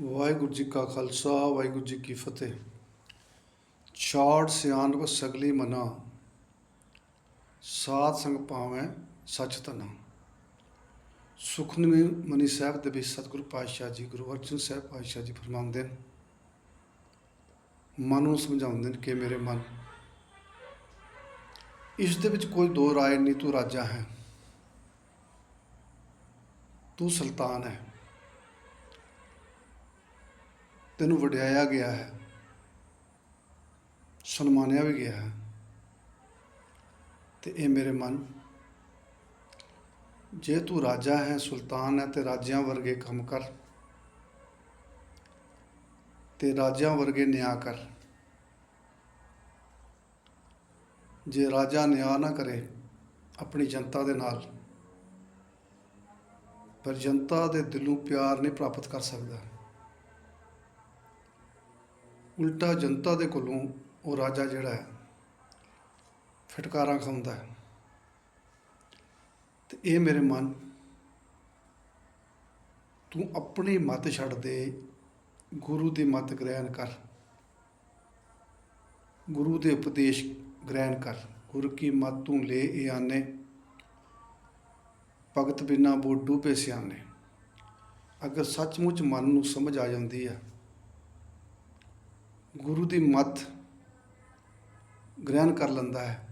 ਵਾਹਿਗੁਰੂ ਜੀ ਕਾ ਖਾਲਸਾ, ਵਾਹਿਗੁਰੂ ਜੀ ਕੀ ਫਤਿਹ। ਛਾੜ ਸਿਆਣਪ ਸਗਲੀ ਮਨਾ, ਸਾਧ ਸੰਗ ਪਾਵੈ ਸਚ ਤਨਾ ਸੁਖਨਵੇਂ ਮਨੀ ਸਾਹਿਬ ਦੇ ਵਿੱਚ ਸਤਿਗੁਰੂ ਪਾਤਸ਼ਾਹ ਜੀ, ਗੁਰੂ ਅਰਜਨ ਸਾਹਿਬ ਪਾਤਸ਼ਾਹ ਜੀ ਫਰਮਾਉਂਦੇ ਨੇ। ਮਨ ਨੂੰ ਸਮਝਾਉਂਦੇ ਨੇ ਕਿ ਮੇਰੇ ਮਨ, ਇਸ ਦੇ ਵਿੱਚ ਕੋਈ ਦੋ ਰਾਏ ਨਹੀਂ ਤੂੰ ਰਾਜਾ ਹੈ। ਤੂੰ ਸੁਲਤਾਨ ਹੈ। ਤੈਨੂੰ ਵਡਿਆਇਆ ਗਿਆ ਹੈ। ਸਨਮਾਨਿਆ ਵੀ ਗਿਆ ਹੈ। ਤੇ ਇਹ ਮੇਰੇ ਮਨ, ਜੇ ਤੂੰ ਰਾਜਾ ਹੈ, ਸੁਲਤਾਨ ਹੈ, ਤੇ ਰਾਜਿਆਂ ਵਰਗੇ ਕੰਮ ਕਰ। ਤੇ ਰਾਜਿਆਂ ਵਰਗੇ ਨਿਆਂ ਕਰ। ਜੇ ਰਾਜਾ ਨਿਆਂ ਨਾ ਕਰੇ ਆਪਣੀ ਜਨਤਾ ਦੇ ਨਾਲ, ਪਰ ਜਨਤਾ ਦੇ ਦਿਲੋਂ ਪਿਆਰ ਨਹੀਂ ਪ੍ਰਾਪਤ ਕਰ ਸਕਦਾ। ਉਲਟਾ ਜਨਤਾ ਦੇ ਕੋਲੋਂ ਉਹ ਰਾਜਾ ਜਿਹੜਾ ਹੈ, ਫਟਕਾਰਾਂ ਖਾਂਦਾ ਹੈ। ਤੇ ਇਹ ਮੇਰੇ ਮਨ, ਤੂੰ ਆਪਣੀ ਮਤ ਛੱਡ ਦੇ, ਗੁਰੂ ਦੀ ਮਤ ਗ੍ਰਹਿਣ ਕਰ। ਗੁਰੂ ਦੇ ਉਪਦੇਸ਼ ਗ੍ਰਹਿਣ ਕਰ। ਗੁਰੂ ਕੀ ਮਤ ਤੂੰ ਲੈ ਇਹ ਆਨੇ, ਭਗਤ ਬਿਨਾ ਬੋਡੂ ਪੇ ਸਿਆਨੇ। ਅਗਰ ਸੱਚਮੁੱਚ ਮਨ ਨੂੰ ਸਮਝ ਆ ਜਾਂਦੀ ਹੈ ਗੁਰੂ ਦੀ ਮੱਤ ਗ੍ਰਹਿਣ ਕਰ ਲੈਂਦਾ ਹੈ।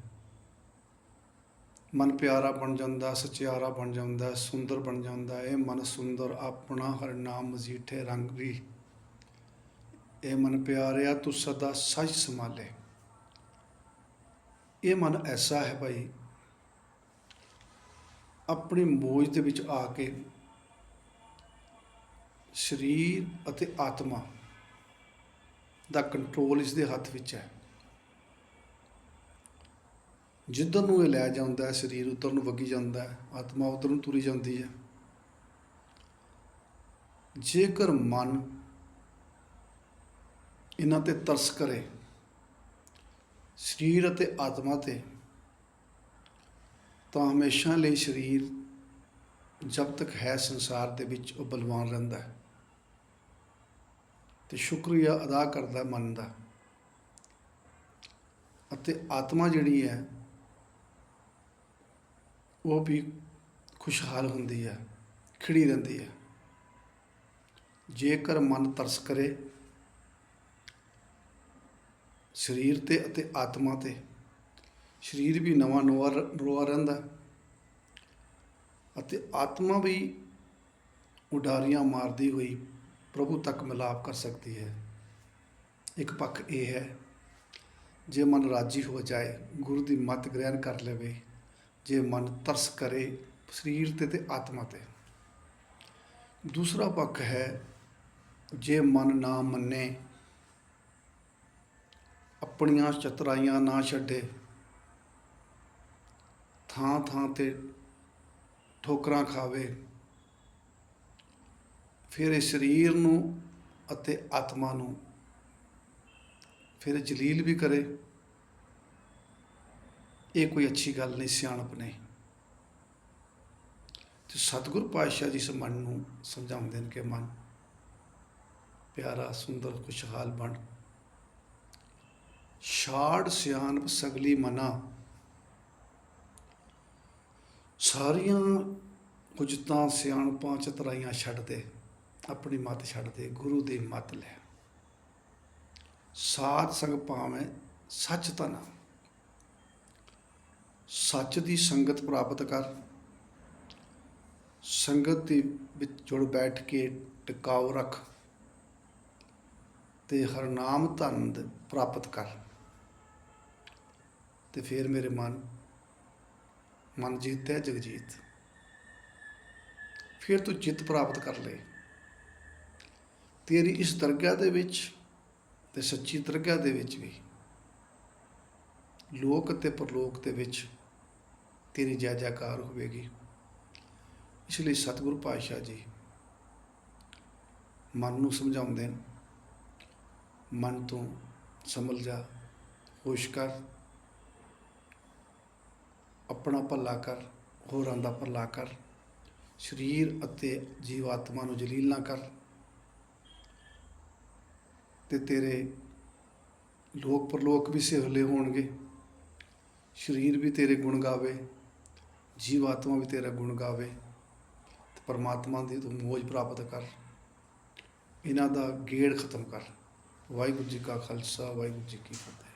ਮਨ ਪਿਆਰਾ ਬਣ ਜਾਂਦਾ, ਸਚਿਆਰਾ ਬਣ ਜਾਂਦਾ, ਸੁੰਦਰ ਬਣ ਜਾਂਦਾ। ਇਹ ਮਨ ਸੁੰਦਰ, ਆਪਣਾ ਹਰ ਨਾਮ ਮਜੀਠੇ ਰੰਗ ਵੀ। ਇਹ ਮਨ ਪਿਆਰਿਆ, ਤੂੰ ਸਦਾ ਸੱਚ ਸੰਭਾਲੇ। ਇਹ ਮਨ ਐਸਾ ਹੈ ਭਾਈ, ਆਪਣੀ ਮੋਜ ਦੇ ਵਿੱਚ ਆ ਕੇ ਸਰੀਰ ਅਤੇ ਆਤਮਾ ਦਾ ਕੰਟਰੋਲ ਇਸ ਦੇ ਹੱਥ ਵਿੱਚ ਹੈ। ਜਿੱਧਰ ਨੂੰ ਇਹ ਲੈ ਜਾਂਦਾ ਹੈ, ਸਰੀਰ ਉਧਰ ਨੂੰ ਵਗੀ ਜਾਂਦਾ ਹੈ, ਆਤਮਾ ਉਧਰ ਨੂੰ ਤੁਰੀ ਜਾਂਦੀ ਹੈ। ਜੇਕਰ ਮਨ ਇਹਨਾਂ ਤੇ ਤਰਸ ਕਰੇ, ਸਰੀਰ ਅਤੇ ਆਤਮਾ ਤੇ, ਤਾਂ ਹਮੇਸ਼ਾ ਲਈ ਸਰੀਰ ਜਦ ਤੱਕ ਹੈ ਸੰਸਾਰ ਦੇ ਵਿੱਚ ਉਹ ਬਲਵਾਨ ਰਹਿੰਦਾ ਹੈ। ਤੇ ਸ਼ੁਕਰੀਆ ਅਦਾ ਕਰਦਾ ਮਨ ਦਾ। ਅਤੇ ਆਤਮਾ ਜਿਹੜੀ ਹੈ, ਉਹ ਵੀ ਖੁਸ਼ਹਾਲ ਹੁੰਦੀ ਹੈ, ਖਿੜੀ ਰਹਿੰਦੀ ਹੈ। ਜੇਕਰ ਮਨ ਤਰਸ ਕਰੇ, ਸਰੀਰ ਤੇ ਅਤੇ ਆਤਮਾ ਤੇ, ਸਰੀਰ ਵੀ ਨਵਾਂ ਨਵਾਂ ਰੋਆ ਰਹਿੰਦਾ ਅਤੇ ਆਤਮਾ ਵੀ ਉਡਾਰੀਆਂ ਮਾਰਦੀ ਹੋਈ ਪ੍ਰਭੂ ਤੱਕ ਮਿਲਾਪ ਕਰ ਸਕਦੀ ਹੈ। ਇੱਕ ਪੱਖ ਇਹ ਹੈ, ਜੇ ਮਨ ਰਾਜੀ ਹੋ ਜਾਏ, ਗੁਰੂ ਦੀ ਮਤ ਗ੍ਰਹਿਣ ਕਰ ਲਵੇ, ਜੇ ਮਨ ਤਰਸ ਕਰੇ ਸਰੀਰ ਤੇ ਤੇ ਆਤਮਾ ਤੇ। ਦੂਸਰਾ ਪੱਖ ਹੈ, ਜੇ ਮਨ ਨਾ ਮੰਨੇ, ਆਪਣੀਆਂ ਚਤਰਾਈਆਂ ਨਾ ਛੱਡੇ, ਥਾਂ ਥਾਂ ਤੇ ਠੋਕਰਾਂ ਖਾਵੇ ਫਿਰ ਇਹ ਸਰੀਰ ਨੂੰ ਅਤੇ ਆਤਮਾ ਨੂੰ ਫਿਰ ਜਲੀਲ ਵੀ ਕਰੇ। ਇਹ ਕੋਈ ਅੱਛੀ ਗੱਲ ਨਹੀਂ, ਸਿਆਣਪ ਨਹੀਂ। ਤੇ ਸਤਿਗੁਰ ਪਾਤਸ਼ਾਹ ਜੀ ਇਸ ਮਨ ਨੂੰ ਸਮਝਾਉਂਦੇ ਨੇ ਕਿ ਮਨ ਪਿਆਰਾ, ਸੁੰਦਰ, ਖੁਸ਼ਹਾਲ ਬਣ। ਛਾੜ, ਸਿਆਣਪ, ਸਗਲੀ ਮਨਾ। ਸਾਰੀਆਂ ਕੁਜਤਾਂ ਸਿਆਣਪਾਂ ਚਤਰਾਈਆਂ ਛੱਡ ਦੇ ਆਪਣੀ ਮਤ ਛੱਡ ਦੇ, ਗੁਰੂ ਦੀ ਮਤ ਲੈ। ਸਾਧ ਸੰਗ ਪਾਵੇਂ ਸੱਚ ਤਨਾ ਸੱਚ ਦੀ ਸੰਗਤ ਪ੍ਰਾਪਤ ਕਰ, ਸੰਗਤ ਦੇ ਵਿੱਚ ਜੁੜ ਬੈਠ ਕੇ ਟਿਕਾਉ ਰੱਖ ਤੇ ਹਰਨਾਮ ਧਨ ਪ੍ਰਾਪਤ ਕਰ। ਤੇ ਫਿਰ ਮੇਰੇ ਮਨ ਮਨ ਜੀਤੈ ਜਗਜੀਤ। ਫਿਰ ਤੂੰ ਜਿੱਤ ਪ੍ਰਾਪਤ ਕਰ ਲੈ। ਤੇਰੀ ਇਸ ਦਰਗਾਹ ਦੇ ਵਿੱਚ ਤੇ ਸੱਚੀ ਦਰਗਾਹ ਦੇ ਵਿੱਚ ਵੀ। ਲੋਕ ਅਤੇ ਪਰਲੋਕ ਦੇ ਵਿੱਚ ਤੇਰੀ ਜੈ ਜੈਕਾਰ ਹੋਵੇਗੀ। ਇਸ ਲਈ ਸਤਿਗੁਰੂ ਪਾਤਸ਼ਾਹ ਜੀ, ਮਨ ਨੂੰ ਸਮਝਾਉਂਦੇ ਨੇ, ਮਨ ਤੋਂ ਸਮਝ ਜਾ, ਹੋਸ਼ ਕਰ, ਆਪਣਾ ਭਲਾ ਕਰ, ਹੋਰਾਂ ਦਾ ਭਲਾ ਕਰ, ਸਰੀਰ ਅਤੇ ਜੀਵਾਤਮਾ ਨੂੰ ਜਲੀਲ ਨਾ ਕਰ। ਤੇ ਤੇਰੇ ਲੋਕ ਪਰਲੋਕ ਵੀ ਸਿਹਲੇ ਹੋਣਗੇ। ਸਰੀਰ ਵੀ ਤੇਰੇ ਗੁਣ ਗਾਵੇ ਜੀਵ ਆਤਮਾ ਵੀ ਤੇਰਾ ਗੁਣ ਗਾਵੇ, ਤੇ ਪਰਮਾਤਮਾ ਦੀ ਤੂੰ ਮੋਜ ਪ੍ਰਾਪਤ ਕਰ। ਇਹਨਾਂ ਦਾ ਗੇੜ ਖਤਮ ਕਰ। ਵਾਹਿਗੁਰੂ ਜੀ ਕਾ ਖਾਲਸਾ, ਵਾਹਿਗੁਰੂ ਜੀ ਕੀ ਫਤਿਹ।